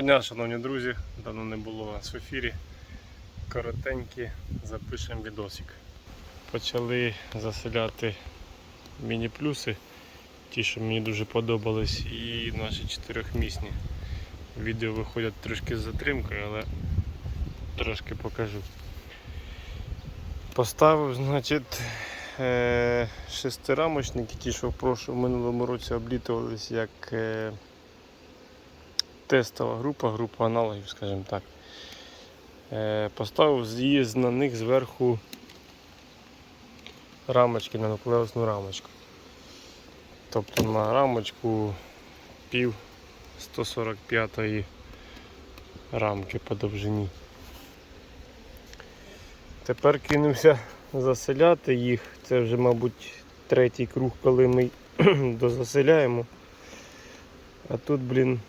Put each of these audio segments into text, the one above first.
дня, шановні друзі. Давно не було нас в ефірі. Коротенькі запишемо відосик. Почали заселяти міні-плюси, ті, що мені дуже подобались, і наші чотирьохмісні. Відео виходять трошки з затримкою, але трошки покажу. Поставив, значить, е, шестирамочники, ті, що в минулому році облітувались як е, тестова група, група аналогів, скажімо так. Е, Поставив з'їзд на них зверху рамочки на нуклеусну рамочку. Тобто на рамочку пів 145 рамки по довжині. Тепер кинемося заселяти їх. Це вже, мабуть, третій круг, коли ми дозаселяємо. А тут, блін,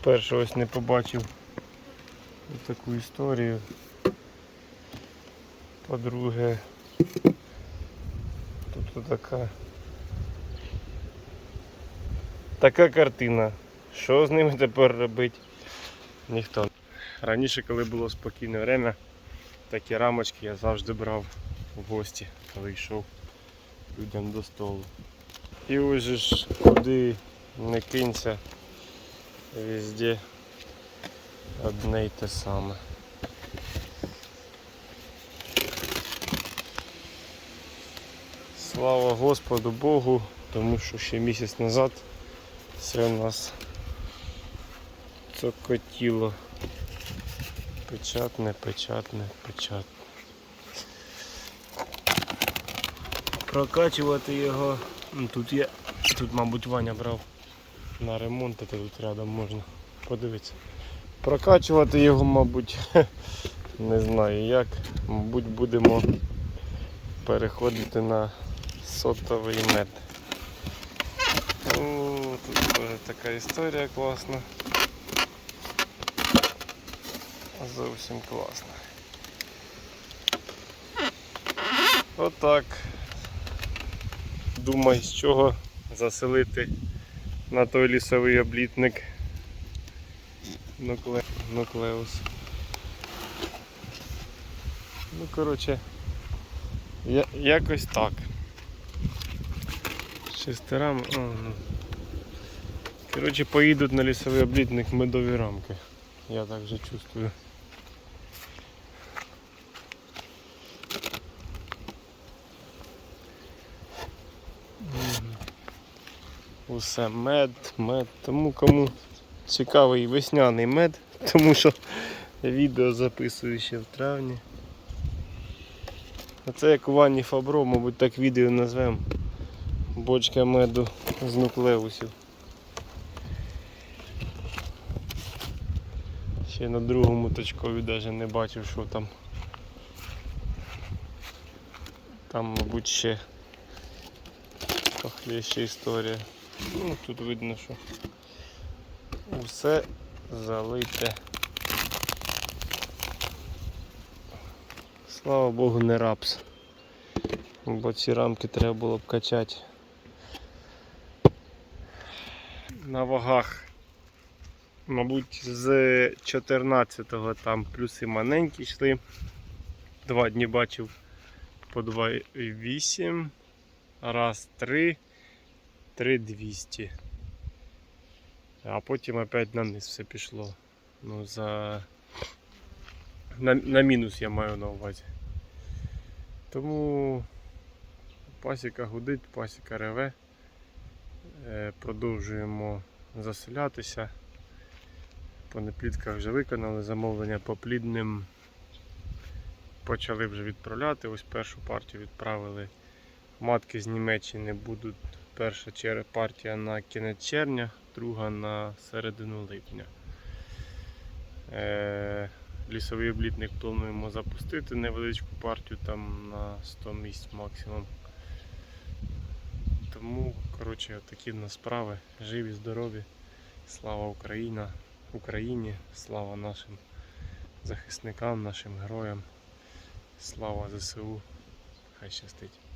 по-перше, ось не побачив таку історію. По-друге, тут така така картина. Що з ними тепер робити? Ніхто. Раніше, коли було спокійне время, такі рамочки я завжди брав в гості, коли йшов людям до столу. І ось ж куди не кинься, везде одне й те саме. Слава Господу Богу, тому що ще місяць назад все у нас цокотіло. Печатне, печатне, печатне. Прокачувати його. Тут є, тут, мабуть, Ваня брав на ремонт, а тут рядом можна подивитися. Прокачувати його, мабуть, не знаю як. Мабуть, будемо переходити на сотовий мед. О, тут теж така історія класна. Зовсім класна. Отак. Думай, з чого заселити на той лісовий облітник Нукле... Нуклеус. Ну, коротше, я... якось так. Шестерами. О, ну. Коротше, поїдуть на лісовий облітник медові рамки. Я так вже чувствую. Усе мед, мед. Тому кому цікавий весняний мед, тому що відео записую ще в травні. А це як у Ванні Фабро, мабуть, так відео назвемо. Бочка меду з нуклеусів. Ще на другому точкові навіть не бачив, що там. Там, мабуть, ще похлеще історія. Ну, тут видно, що усе залите. Слава Богу, не рапс. Бо ці рамки треба було б качати. На вагах, мабуть, з 14-го там плюси маленькі йшли. Два дні бачив по 2,8, раз 3, 3,200. А потім опять на низ все пішло. Ну, за... на, на мінус я маю на увазі. Тому пасіка гудить, пасіка реве. Е, Продовжуємо заселятися. По неплідках вже виконали замовлення по плідним. Почали вже відправляти. Ось першу партію відправили. Матки з Німеччини будуть перша партія на кінець червня, друга на середину липня. Е, лісовий облітник плануємо запустити невеличку партію там на 100 місць максимум. Тому, коротше, такі в нас справи. Живі, здорові. Слава Україна, Україні, слава нашим захисникам, нашим героям. Слава ЗСУ. Хай щастить.